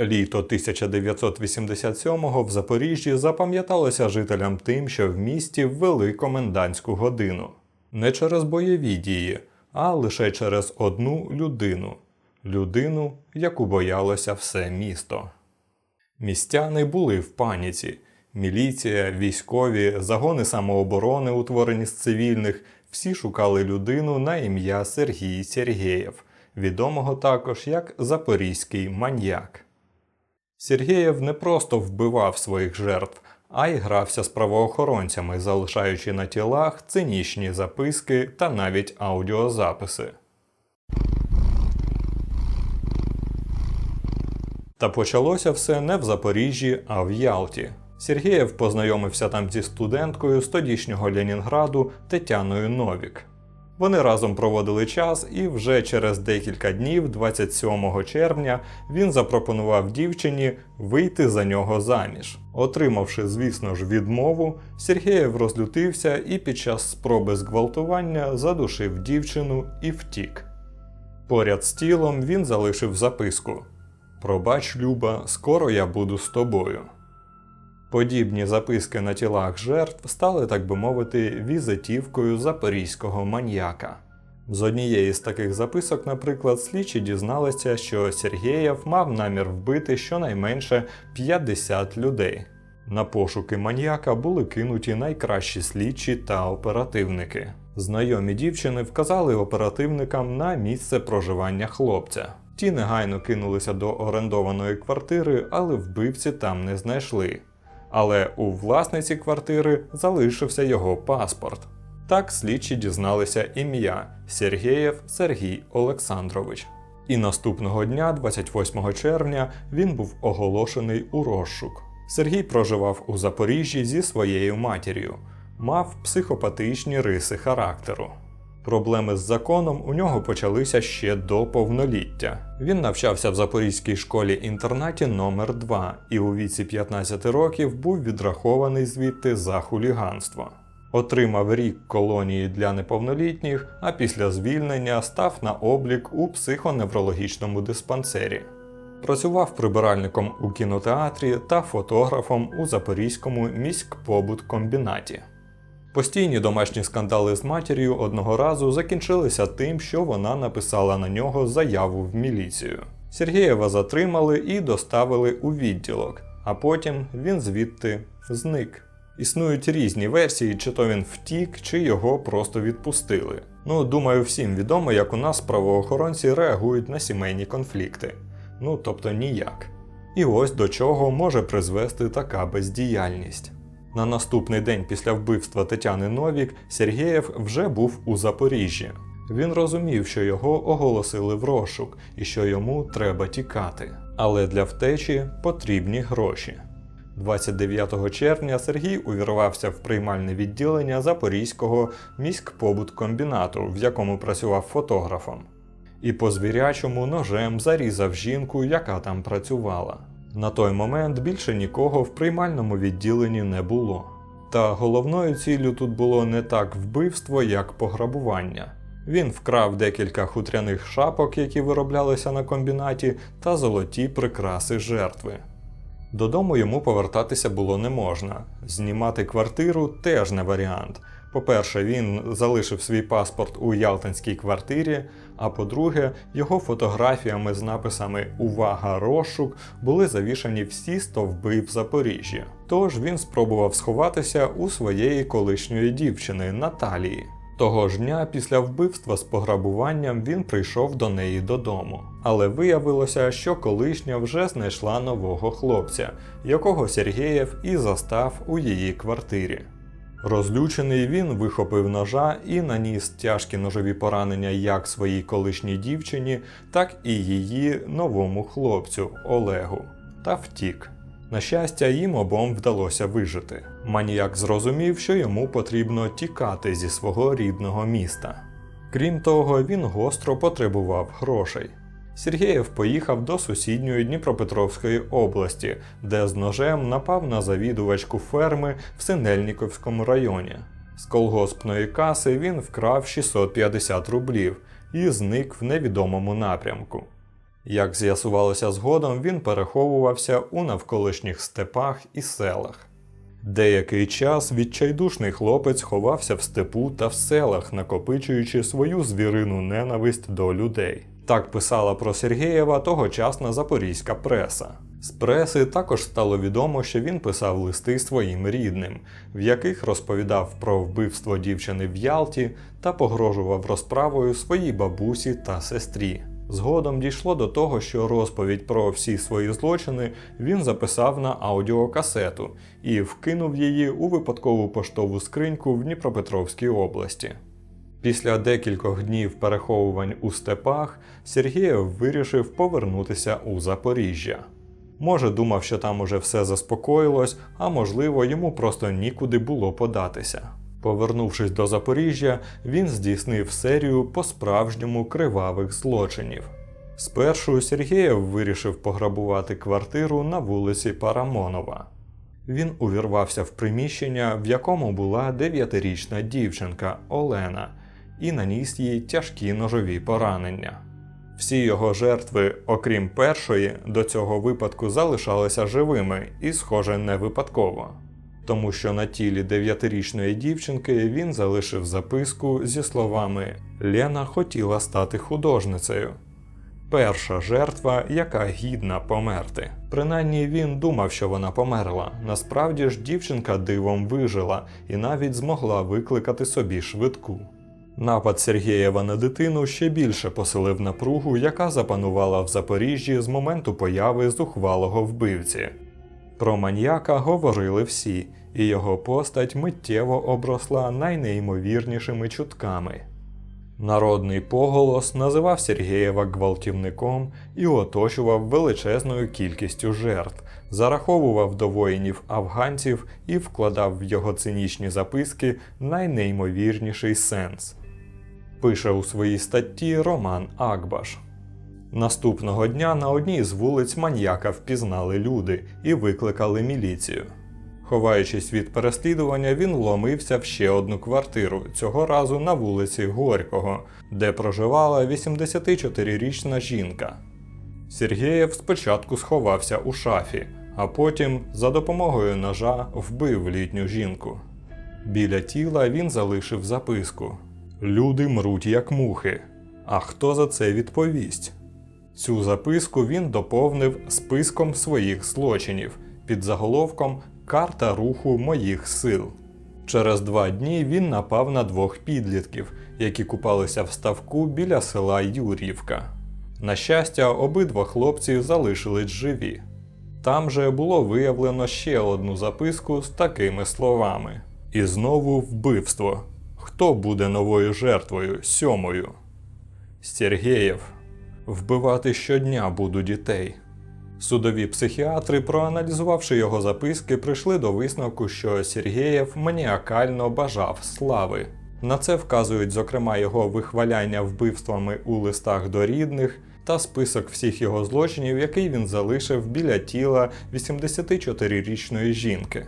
Літо 1987-го в Запоріжжі запам'яталося жителям тим, що в місті ввели комендантську годину. Не через бойові дії, а лише через одну людину людину, яку боялося все місто. Містяни були в паніці. Міліція, військові, загони самооборони, утворені з цивільних, всі шукали людину на ім'я Сергій Сергєєв, відомого також як Запорізький маньяк. Сергєєв не просто вбивав своїх жертв, а й грався з правоохоронцями, залишаючи на тілах цинічні записки та навіть аудіозаписи. Та почалося все не в Запоріжжі, а в Ялті. Сергієв познайомився там зі студенткою з тодішнього Ленінграду Тетяною Новік. Вони разом проводили час, і вже через декілька днів, 27 червня, він запропонував дівчині вийти за нього заміж. Отримавши, звісно ж, відмову, Сергієв розлютився і під час спроби зґвалтування задушив дівчину і втік. Поряд з тілом він залишив записку: Пробач, Люба, скоро я буду з тобою. Подібні записки на тілах жертв стали, так би мовити, візитівкою запорізького маньяка. З однієї з таких записок, наприклад, слідчі дізналися, що Сергєєв мав намір вбити щонайменше 50 людей. На пошуки маньяка були кинуті найкращі слідчі та оперативники. Знайомі дівчини вказали оперативникам на місце проживання хлопця. Ті негайно кинулися до орендованої квартири, але вбивці там не знайшли але у власниці квартири залишився його паспорт. Так слідчі дізналися ім'я Сергєєв Сергій Олександрович. І наступного дня, 28 червня, він був оголошений у розшук. Сергій проживав у Запоріжжі зі своєю матір'ю, мав психопатичні риси характеру. Проблеми з законом у нього почалися ще до повноліття. Він навчався в Запорізькій школі-інтернаті номер 2 і у віці 15 років був відрахований звідти за хуліганство. Отримав рік колонії для неповнолітніх, а після звільнення став на облік у психоневрологічному диспансері. Працював прибиральником у кінотеатрі та фотографом у Запорізькому міськпобуткомбінаті. Постійні домашні скандали з матір'ю одного разу закінчилися тим, що вона написала на нього заяву в міліцію. Сергієва затримали і доставили у відділок, а потім він звідти зник. Існують різні версії, чи то він втік, чи його просто відпустили. Ну, думаю, всім відомо, як у нас правоохоронці реагують на сімейні конфлікти. Ну тобто ніяк. І ось до чого може призвести така бездіяльність. На наступний день після вбивства Тетяни Новік Сергєєв вже був у Запоріжжі. Він розумів, що його оголосили в розшук і що йому треба тікати. Але для втечі потрібні гроші. 29 червня Сергій увірвався в приймальне відділення Запорізького міськпобуткомбінату, в якому працював фотографом, і по звірячому ножем зарізав жінку, яка там працювала. На той момент більше нікого в приймальному відділенні не було. Та головною ціллю тут було не так вбивство, як пограбування. Він вкрав декілька хутряних шапок, які вироблялися на комбінаті, та золоті прикраси жертви. Додому йому повертатися було не можна. Знімати квартиру теж не варіант. По-перше, він залишив свій паспорт у Ялтинській квартирі, а по-друге, його фотографіями з написами Увага, розшук були завішані всі стовби в Запоріжжі. Тож він спробував сховатися у своєї колишньої дівчини Наталії. Того ж дня після вбивства з пограбуванням він прийшов до неї додому. Але виявилося, що колишня вже знайшла нового хлопця, якого Сергієв і застав у її квартирі. Розлючений він вихопив ножа і наніс тяжкі ножові поранення як своїй колишній дівчині, так і її новому хлопцю Олегу, та втік. На щастя, їм обом вдалося вижити. Маніяк зрозумів, що йому потрібно тікати зі свого рідного міста. Крім того, він гостро потребував грошей. Сергієв поїхав до сусідньої Дніпропетровської області, де з ножем напав на завідувачку ферми в Синельніковському районі. З колгоспної каси він вкрав 650 рублів і зник в невідомому напрямку. Як з'ясувалося згодом, він переховувався у навколишніх степах і селах. Деякий час відчайдушний хлопець ховався в степу та в селах, накопичуючи свою звірину ненависть до людей. Так писала про Сергієва тогочасна запорізька преса. З преси також стало відомо, що він писав листи своїм рідним, в яких розповідав про вбивство дівчини в Ялті та погрожував розправою своїй бабусі та сестрі. Згодом дійшло до того, що розповідь про всі свої злочини він записав на аудіокасету і вкинув її у випадкову поштову скриньку в Дніпропетровській області. Після декількох днів переховувань у степах Сергієв вирішив повернутися у Запоріжжя. Може, думав, що там уже все заспокоїлось, а можливо, йому просто нікуди було податися. Повернувшись до Запоріжжя, він здійснив серію по-справжньому кривавих злочинів. Спершу Сергієв вирішив пограбувати квартиру на вулиці Парамонова. Він увірвався в приміщення, в якому була дев'ятирічна дівчинка Олена, і наніс їй тяжкі ножові поранення. Всі його жертви, окрім першої, до цього випадку залишалися живими і, схоже, не випадково. Тому що на тілі дев'ятирічної дівчинки він залишив записку зі словами Лена хотіла стати художницею. Перша жертва, яка гідна померти. Принаймні він думав, що вона померла. Насправді ж дівчинка дивом вижила і навіть змогла викликати собі швидку. Напад Сергієва на дитину ще більше посилив напругу, яка запанувала в Запоріжжі з моменту появи зухвалого вбивці. Про маньяка говорили всі, і його постать миттєво обросла найнеймовірнішими чутками. Народний поголос називав Сергієва гвалтівником і оточував величезною кількістю жертв, зараховував до воїнів афганців і вкладав в його цинічні записки найнеймовірніший сенс. Пише у своїй статті Роман Акбаш. Наступного дня на одній з вулиць маньяка впізнали люди і викликали міліцію. Ховаючись від переслідування, він вломився в ще одну квартиру, цього разу на вулиці Горького, де проживала 84-річна жінка. Сергієв спочатку сховався у шафі, а потім за допомогою ножа вбив літню жінку. Біля тіла він залишив записку: Люди мруть як мухи. А хто за це відповість? Цю записку він доповнив списком своїх злочинів під заголовком Карта руху моїх сил. Через два дні він напав на двох підлітків, які купалися в ставку біля села Юрівка. На щастя, обидва хлопці залишились живі. Там же було виявлено ще одну записку з такими словами: І знову вбивство. Хто буде новою жертвою сьомою? Сергєєв. Вбивати щодня буду дітей. Судові психіатри, проаналізувавши його записки, прийшли до висновку, що Сергєєв маніакально бажав слави. На це вказують, зокрема, його вихваляння вбивствами у листах до рідних та список всіх його злочинів, який він залишив біля тіла 84-річної жінки.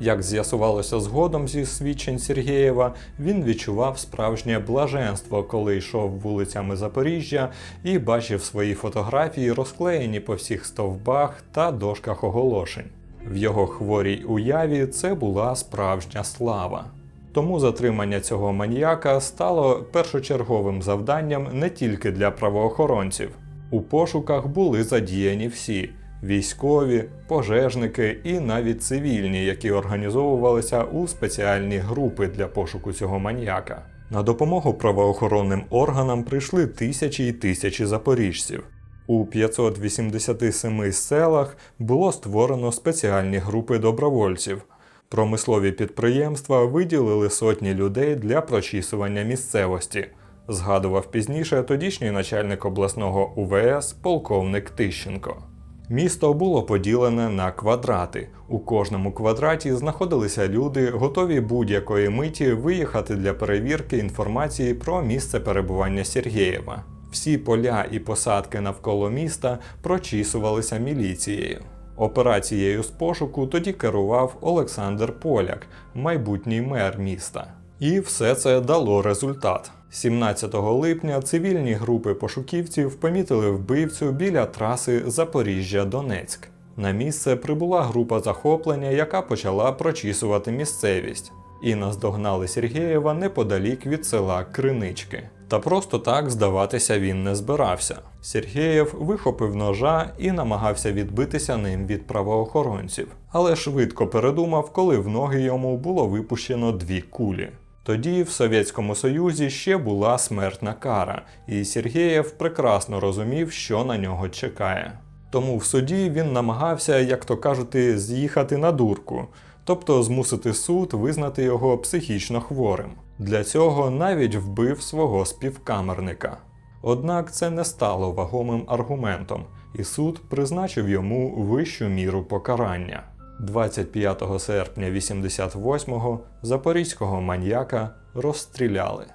Як з'ясувалося згодом зі свідчень Сергієва, він відчував справжнє блаженство, коли йшов вулицями Запоріжжя і бачив свої фотографії, розклеєні по всіх стовбах та дошках оголошень. В його хворій уяві це була справжня слава. Тому затримання цього маніяка стало першочерговим завданням не тільки для правоохоронців. У пошуках були задіяні всі військові, пожежники і навіть цивільні, які організовувалися у спеціальні групи для пошуку цього маніяка. На допомогу правоохоронним органам прийшли тисячі й тисячі запоріжців. У 587 селах було створено спеціальні групи добровольців. Промислові підприємства виділили сотні людей для прочісування місцевості, згадував пізніше тодішній начальник обласного УВС полковник Тищенко. Місто було поділене на квадрати. У кожному квадраті знаходилися люди, готові будь-якої миті виїхати для перевірки інформації про місце перебування Сергієва. Всі поля і посадки навколо міста прочісувалися міліцією. Операцією з пошуку тоді керував Олександр Поляк, майбутній мер міста. І все це дало результат. 17 липня цивільні групи пошуківців помітили вбивцю біля траси Запоріжжя-Донецьк. На місце прибула група захоплення, яка почала прочісувати місцевість, і наздогнали Сергієва неподалік від села Кринички. Та просто так здаватися він не збирався. Сергієв вихопив ножа і намагався відбитися ним від правоохоронців, але швидко передумав, коли в ноги йому було випущено дві кулі. Тоді в Совєтському Союзі ще була смертна кара, і Сергієв прекрасно розумів, що на нього чекає. Тому в суді він намагався, як то кажуть, з'їхати на дурку, тобто змусити суд визнати його психічно хворим. Для цього навіть вбив свого співкамерника. Однак це не стало вагомим аргументом, і суд призначив йому вищу міру покарання. 25 серпня 88-го запорізького маньяка розстріляли.